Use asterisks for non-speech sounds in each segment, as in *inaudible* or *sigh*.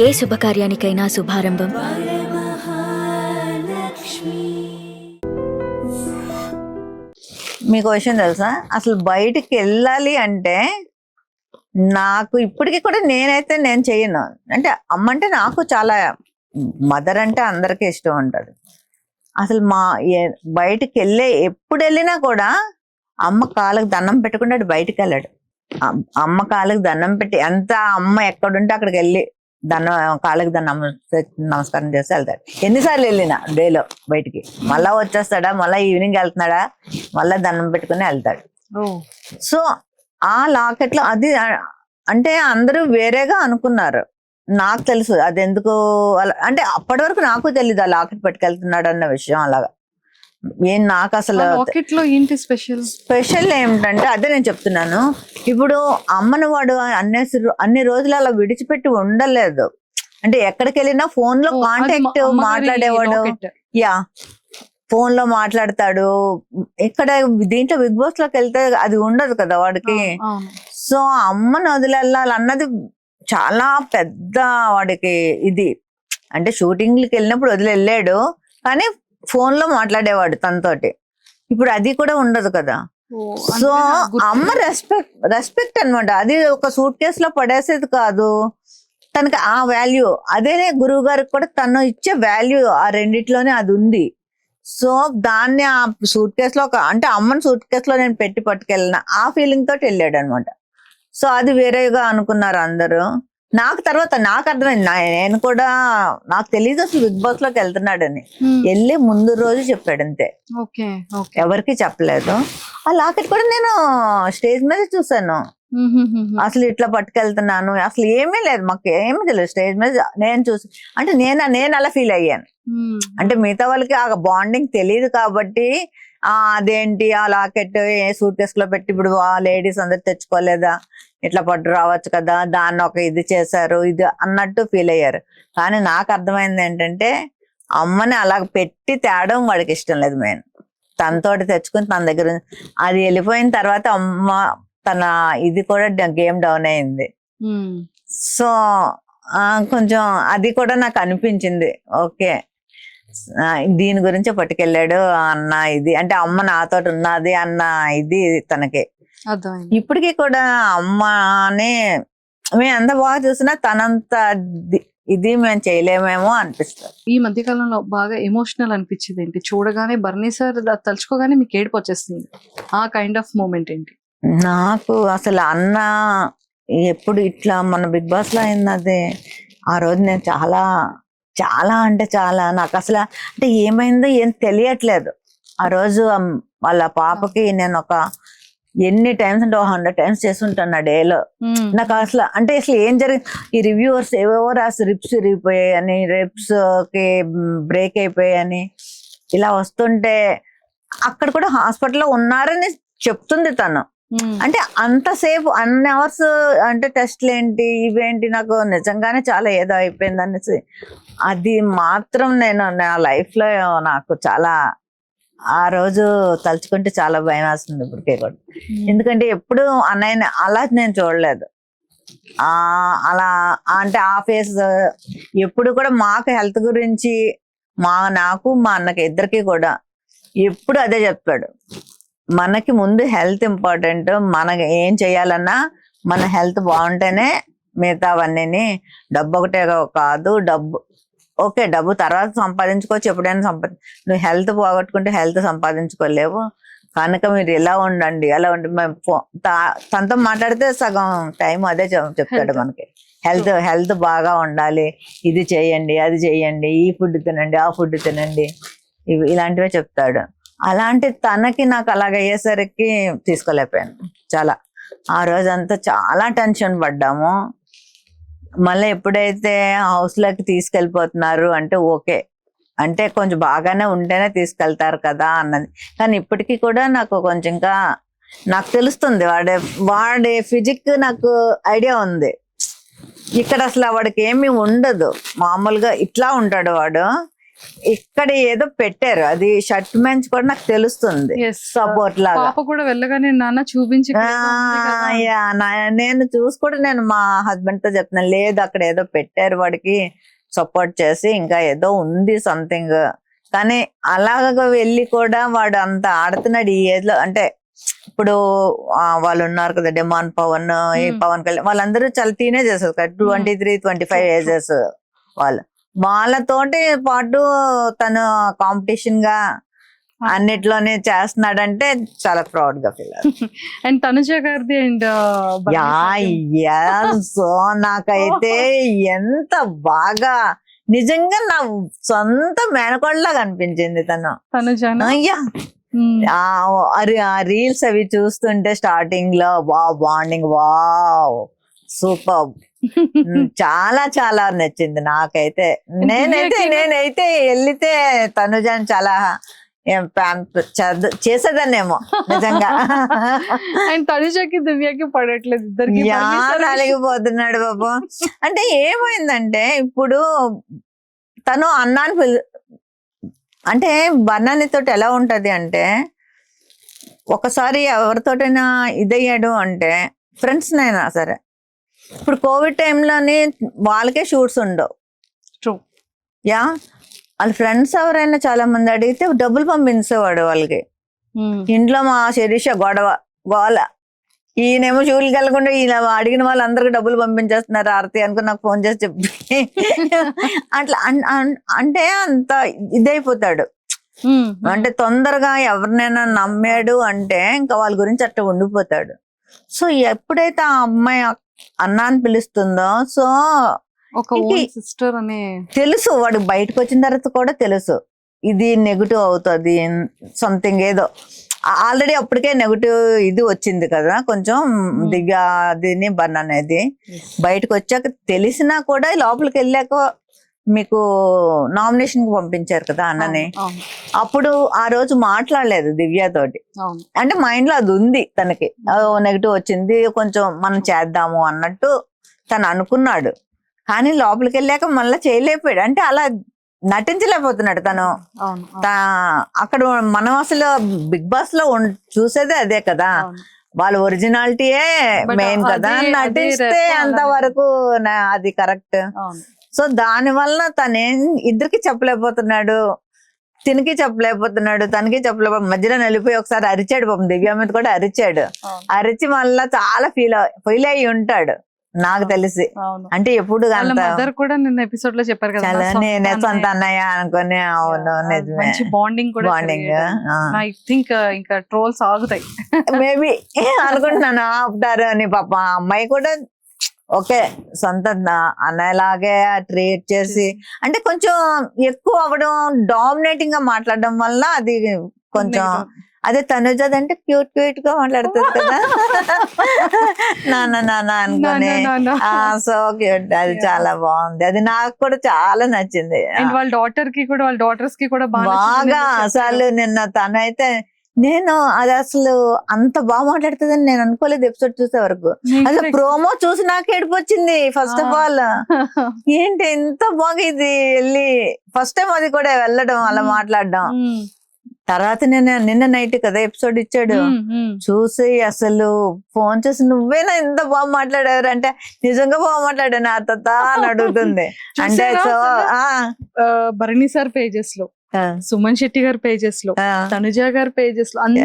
ఏ శుభకార్యానికైనా శుభారంభం. మీకు విషయం తెలుసా? అసలు బయటికి వెళ్ళాలి అంటే నాకు ఇప్పటికీ కూడా నేనైతే నేను చేయను. అంటే అమ్మ అంటే నాకు చాలా మదర్ అంటే అందరికీ ఇష్టం ఉంటుంది. అసలు మా బయటికి వెళ్ళే ఎప్పుడు వెళ్ళినా కూడా అమ్మ కాళ్ళకి దండం పెట్టకుండా అటు బయటికి వెళ్ళాడు. అమ్- అమ్మ కాళ్ళకి దండం పెట్టి ఎంత అమ్మ ఎక్కడుంటే అక్కడికి వెళ్ళి దండం కాళ్ళకి దండం నమస్కారం చేసి వెళ్తాడు. ఎన్నిసార్లు వెళ్ళినా డేలో బయటికి. మళ్ళా వచ్చేస్తాడా మళ్ళా ఈవినింగ్ వెళ్తున్నాడా మళ్ళా దండం పెట్టుకుని వెళ్తాడు. సో ఆ లాకెట్లో అది అంటే అందరూ వేరేగా అనుకున్నారు. నాకు తెలుసు అది ఎందుకు అంటే అప్పటి వరకు నాకు తెలియదు ఆ లాకెట్ పట్టుకెళ్తున్నాడు అన్న విషయం అలాగా. ఏం నాకు అసలు లో ఏంటి స్పెషల్? స్పెషల్ ఏమిటంటే అదే నేను చెప్తున్నాను. ఇప్పుడు అమ్మని వాడు అన్ని అన్ని రోజులు అలా విడిచిపెట్టి ఉండలేదు. అంటే ఎక్కడికి వెళ్ళినా ఫోన్లో కాంటాక్ట్ మాట్లాడేవాడు. యా. ఫోన్లో మాట్లాడతాడు. ఇక్కడ దీంట్లో బిగ్ బాస్లోకి వెళ్తే అది ఉండదు కదా వాడికి. సో అమ్మని వదిలేళ్ళాలి అన్నది చాలా పెద్ద వాడికి ఇది. అంటే షూటింగ్లకి వెళ్ళినప్పుడు వదిలి వెళ్ళాడు కానీ ఫోన్లో మాట్లాడేవాడు తనతోటి. ఇప్పుడు అది కూడా ఉండదు కదా. సో అమ్మ రెస్పెక్ట్ రెస్పెక్ట్ అన్నమాట. అది ఒక సూట్ కేస్లో పడేసేది కాదు. తనకి ఆ వాల్యూ అదే గురువు గారికి కూడా తను ఇచ్చే వాల్యూ ఆ రెండిట్లోనే అది ఉంది. సో దాన్ని ఆ సూట్ కేస్లో ఒక అంటే అమ్మని సూట్ కేస్లో నేను పెట్టి పట్టుకెళ్ళిన ఆ ఫీలింగ్ తోటి వెళ్ళాడు అనమాట సో అది వేరేగా అనుకున్నారు అందరూ. నాకు తర్వాత నాకు అర్థమైంది. నేను కూడా నాకు తెలియదు అసలు బిగ్ బాస్లోకి వెళ్తున్నాడని. వెళ్ళి ముందు రోజు చెప్పాడు అంతే. ఎవరికి చెప్పలేదు. ఆ లాకెట్ కూడా నేను స్టేజ్ మీద చూసాను అసలు ఇట్లా పట్టుకెళ్తున్నాను. అసలు ఏమీ లేదు. మాకు ఏమీ తెలియదు. స్టేజ్ మీద నేను చూసి అంటే నేను నేను అలా ఫీల్ అయ్యాను. అంటే మిగతా వాళ్ళకి ఆ బాండింగ్ తెలియదు కాబట్టి అదేంటి ఆ లాకెట్ ఏ సూట్ కేస్లో పెట్టి ఇప్పుడు ఆ లేడీస్ అందరు తెచ్చుకోలేదా? ఇట్లా పట్టు రావచ్చు కదా దాన్ని ఒక ఇది చేశారు ఇది అన్నట్టు ఫీల్ అయ్యారు. కానీ నాకు అర్థమైంది ఏంటంటే అమ్మని అలా పెట్టి తేడం వాడికి ఇష్టం లేదు మెయిన్. తనతోటి తెచ్చుకుని తన దగ్గర. అది వెళ్ళిపోయిన తర్వాత అమ్మ తన ఇది కూడా గేమ్ డౌన్ అయింది. సో ఆ, కొంచెం అది కూడా నాకు అనిపించింది. ఓకే. దీని గురించి పట్టుకెళ్ళాడు అన్న ఇది. అంటే అమ్మ నాతో ఉన్నది అన్న ఇది తనకి. ఇప్పటికీ కూడా అమ్మనే మేము ఎంత బాగా చూసినా తనంత ఇది మేము చేయలేమేమో అనిపిస్తుంది. ఈ మధ్య కాలంలో బాగా ఎమోషనల్ అనిపించింది ఏంటి? చూడగానే బర్నీ సార్ తలుచుకోగానే మీకు ఏడుపు వచ్చేస్తుంది. ఆ కైండ్ ఆఫ్ మూమెంట్ ఏంటి? నాకు అసలు అన్న ఎప్పుడు ఇట్లా మన బిగ్ బాస్లో అయింది ఆ రోజు నేను చాలా చాలా అంటే చాలా నాకు అసలు అంటే ఏమైందో ఏం తెలియట్లేదు. ఆ రోజు వాళ్ళ పాపకి నేను ఒక ఎన్ని టైమ్స్ అంటే హండ్రెడ్ టైమ్స్ చేస్తుంటాను ఆ డేలో. నాకు అసలు అంటే అసలు ఏం జరిగింది? ఈ రివ్యూవర్స్ ఏవేవో రాసి రిప్స్ విరిగిపోయాయని రిప్స్కి బ్రేక్ అయిపోయాయని ఇలా వస్తుంటే అక్కడ కూడా హాస్పిటల్లో ఉన్నారని చెప్తుంది తను. అంటే అంతసేపు అన్ని అవర్స్ అంటే టెస్ట్లు ఏంటి ఇవేంటి నాకు నిజంగానే చాలా ఏదో అయిపోయింది అనేసి అది మాత్రం నేను నా లైఫ్లో నాకు చాలా ఆ రోజు తలుచుకుంటే చాలా భయం వేస్తుంది ఇప్పటికే కూడా. ఎందుకంటే ఎప్పుడు అన్నయ్యని అలా నేను చూడలేదు. ఆ అలా అంటే ఆ ఫేస్ ఎప్పుడు కూడా మాకు హెల్త్ గురించి మా నాకు మా అన్నకి ఇద్దరికి కూడా ఎప్పుడు అదే చెప్తాడు మనకి ముందు హెల్త్ ఇంపార్టెంట్. మనకి ఏం చేయాలన్నా మన హెల్త్ బాగుంటేనే మిగతావన్నీ డబ్బు ఒకటే కాదు డబ్బు ఓకే డబ్బు తర్వాత సంపాదించుకోవచ్చు. ఎప్పుడైనా సంపాది నువ్వు హెల్త్ పోగొట్టుకుంటే హెల్త్ సంపాదించుకోలేవు. కనుక మీరు ఇలా ఉండండి అలా ఉండి తనతో మాట్లాడితే సగం టైం అదే చెప్- చెప్తాడు. మనకి. హెల్త్ హెల్త్ బాగా ఉండాలి. ఇది చేయండి అది చేయండి ఈ ఫుడ్ తినండి ఆ ఫుడ్ తినండి. ఇవి ఇలాంటివే చెప్తాడు. అలాంటి తనకి నాకు అలాగ అయ్యేసరికి తీసుకోలేకపోయాను. చాలా. ఆ రోజంతా చాలా టెన్షన్ పడ్డాము. మళ్ళీ ఎప్పుడైతే హౌస్లోకి తీసుకెళ్ళిపోతున్నారు అంటే ఓకే. అంటే కొంచెం బాగానే ఉంటేనే తీసుకెళ్తారు కదా అన్నది. కానీ ఇప్పటికీ కూడా నాకు కొంచెం ఇంకా నాకు తెలుస్తుంది వాడే వాడే ఫిజిక్ నాకు ఐడియా ఉంది. ఇక్కడ అసలు వాడికి ఏమీ ఉండదు. మామూలుగా ఇట్లా ఉంటాడు వాడు. ఇక్కడ ఏదో పెట్టారు. అది షర్ట్ మెంచ్ కూడా నాకు తెలుస్తుంది. సపోర్ట్ లాగా. పాప కూడా వెళ్ళగానే నాన్న చూపించి నేను చూసి కూడా నేను మా హస్బెండ్తో చెప్తున్నాను లేదు అక్కడ ఏదో పెట్టారు వాడికి సపోర్ట్ చేసి ఇంకా ఏదో ఉంది సంథింగ్. కానీ అలాగ వెళ్ళి కూడా వాడు అంత ఆడుతున్నాడు ఈ ఏజ్లో అంటే ఇప్పుడు వాళ్ళు ఉన్నారు కదా డిమాండ్ పవన్ ఈ Hmm. పవన్ కళ్యాణ్ వాళ్ళందరూ చాలా టీనేజర్స్ కదా twenty three twenty five. Ages వాళ్ళు. వాళ్ళతోటి పాటు తను కాంపిటీషన్గా అన్నిట్లోనే చేస్తున్నాడంటే చాలా ప్రౌడ్గా ఫీల్ *laughs* అండ్ తనుజ గారిది అండ్ యా *laughs* సో నాకైతే ఎంత బాగా నిజంగా నా సొంత మేనకోడలాగా అనిపించింది తను. తనుజ అయ్యా. ఆ అరి- ఆ రీల్స్ అవి చూస్తుంటే స్టార్టింగ్లో వా బాండింగ్ వావ్ సూపర్. చాలా చాలా నచ్చింది నాకైతే. నేనైతే నేనైతే వెళ్తే తనుజాని చాలా చేసేదాన్నేమో నిజంగా. అండ్ తనుజకి దివ్యకి పడట్లేదు ఇద్దరికి యా నలిగిపోతున్నాడు బాబు. అంటే ఏమైందంటే ఇప్పుడు తను అన్నాన్ని పిలు అంటే బనానితోటి ఎలా ఉంటది అంటే ఒకసారి ఎవరితోటైనా ఇదయ్యాడు అంటే ఫ్రెండ్స్ నైనా సరే ఇప్పుడు కోవిడ్ టైంలోని వాళ్ళకే షూట్స్ ఉండవు. True yeah? వాళ్ళ ఫ్రెండ్స్ ఎవరైనా చాలా మంది అడిగితే డబ్బులు పంపించేవాడు వాళ్ళకి. ఇంట్లో మా శిరీష గొడవ గోల. ఈయనేమో షూలు కలగకుండా ఈయన అడిగిన వాళ్ళందరికీ డబ్బులు పంపించేస్తున్నారు ఆరతి అనుకుని నాకు ఫోన్ చేసి చెప్పి. అట్లా అంటే అంత ఇదైపోతాడు. అంటే తొందరగా ఎవరినైనా నమ్మాడు అంటే ఇంకా వాళ్ళ గురించి అట్లా ఉండిపోతాడు. సో ఎప్పుడైతే ఆ అమ్మాయి అన్న అని పిలుస్తుందో. సో ఒక సిస్టర్ అనే తెలుసు వాడు బయటకు వచ్చిన తర్వాత కూడా తెలుసు. ఇది నెగిటివ్ అవుతుంది సంథింగ్ ఏదో. ఆల్రెడీ అప్పటికే నెగిటివ్ ఇది వచ్చింది కదా కొంచెం దిగా దీని బన్ అనేది. బయటకు వచ్చాక తెలిసినా కూడా లోపలికి వెళ్ళాక మీకు నామినేషన్కి పంపించారు కదా అన్నని. అప్పుడు ఆ రోజు మాట్లాడలేదు దివ్య తోటి. అవును. అంటే మైండ్లో అది ఉంది తనకి. నెగిటివ్ వచ్చింది కొంచెం మనం చేద్దాము అన్నట్టు తను అనుకున్నాడు. కానీ లోపలికి వెళ్ళాక మళ్ళీ చేయలేకపోయాడు. అంటే అలా నటించలేకపోతున్నాడు తను. అక్కడ మనం అసలు బిగ్ బాస్లో చూసేదే అదే కదా. వాళ్ళ ఒరిజినాలిటీయే మెయిన్ కదా. నటిస్తే అంతవరకు అది కరెక్ట్. సో దాని వల్ల తనేం ఇద్దరికి చెప్పలేకపోతున్నాడు తినికి చెప్పలేకపోతున్నాడు తనకి చెప్పలేకపో మధ్యలో నలిపోయి ఒకసారి అరిచాడు పాపం దివ్య మీద కూడా అరిచాడు. అరిచి మళ్ళా చాలా ఫీల్ ఫీల్ అయ్యి ఉంటాడు నాకు తెలిసి. అంటే ఎప్పుడు వాళ్ళ అంత మదర్ కూడా నిన్న ఎపిసోడ్లో చెప్పారు కదా నేనే సొంత అన్నయ్య. అనుకుని అవును నిజమే. మంచి బాండింగ్ కూడా బాండింగ్ ఐ థింక్ ఇంకా ట్రోల్స్ ఆగుతాయి. మేబీ అనుకుంటున్నాను ఆపుతారు అని పాప. అమ్మాయి కూడా ఓకే సొంత అన్నయ్యలాగే ట్రీట్ చేసి అంటే కొంచెం ఎక్కువ అవ్వడం డామినేటింగ్గా మాట్లాడడం వల్ల అది కొంచెం అదే తనుజది అంటే క్యూట్ క్యూట్గా మాట్లాడుతుంది కదా. *laughs* నాన్న నాన్న అనుకుని. ఆ సో క్యూట్ అది. చాలా బాగుంది. అది నాకు కూడా చాలా నచ్చింది. వాళ్ళ డాటర్కి కూడా వాళ్ళ డాటర్స్కి కూడా బాగా బాగా అసలు నిన్న తనైతే నేను అది అసలు అంత బాగా మాట్లాడుతుందని నేను అనుకోలేదు ఎపిసోడ్ చూసే వరకు. అసలు ప్రోమో చూసి నాకు ఏడుపు వచ్చింది ఫస్ట్ ఆఫ్. ఆల్ *laughs* ఏంటి ఎంత బాగా ఇది వెళ్ళి ఫస్ట్ టైం అది కూడా వెళ్ళడం అలా Hmm. మాట్లాడడం. తర్వాత నేను నిన్న నైట్ కదా ఎపిసోడ్ ఇచ్చాడు. చూసి అసలు ఫోన్ చేసి నువ్వేనా ఇంత బాగా మాట్లాడారు అంటే నిజంగా బాగా మాట్లాడాను ఆ తాత అని అడుగుతుంది. *laughs* అంటే సో భరణి సార్ పేజెస్లో. సుమన్ శెట్టి గారి పేజెస్లో. తనుజ గారి పేజెస్లో అందరి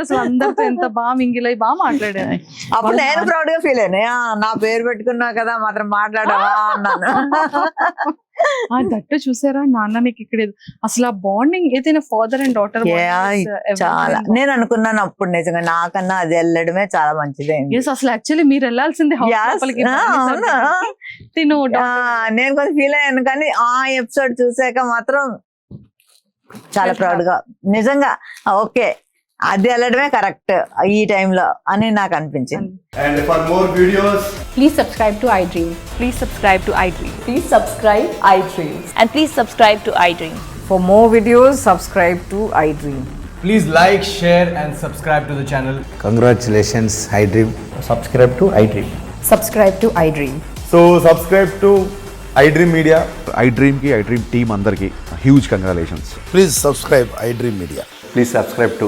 అసలు అందరితో ఎంత బాగా మింగిల్ అయి బాగా మాట్లాడారు. అప్పుడు నేను ప్రౌడ్గా ఫీల్ అయినా "ఆ, నా పేరు పెట్టుకున్నా కదా మాత్రం మాట్లాడవా అన్నాను. *laughs* ఆ దట్టు చూసారా? నాన్న నీకు ఇక్కడ అసలు ఆ బాండింగ్ ఏదైనా ఫాదర్ అండ్ డాటర్ చాలా. నేను అనుకున్నాను అప్పుడు నిజంగా నాకన్నా అది వెళ్ళడమే చాలా మంచిదైంది. ఎస్ అసలు యాక్చువల్లీ మీరు వెళ్ళాల్సింది. తిను నేను కొంచెం ఫీల్ అయ్యాను కానీ ఆ ఎపిసోడ్ చూసాక మాత్రం చాలా ప్రౌడ్గా. నిజంగా ఓకే అది వెళ్ళడమే కరెక్ట్ ఈ టైంలో అని నాకు అనిపించింది And for more videos, Please subscribe to iDream. Please subscribe to iDream. Please subscribe iDream. And please subscribe to iDream. For more videos, subscribe to iDream. please like, share, and subscribe to the channel. IDream media I డ్రీమ్కి I dream team అందరికీ huge congratulations Please subscribe iDream Media. Please subscribe to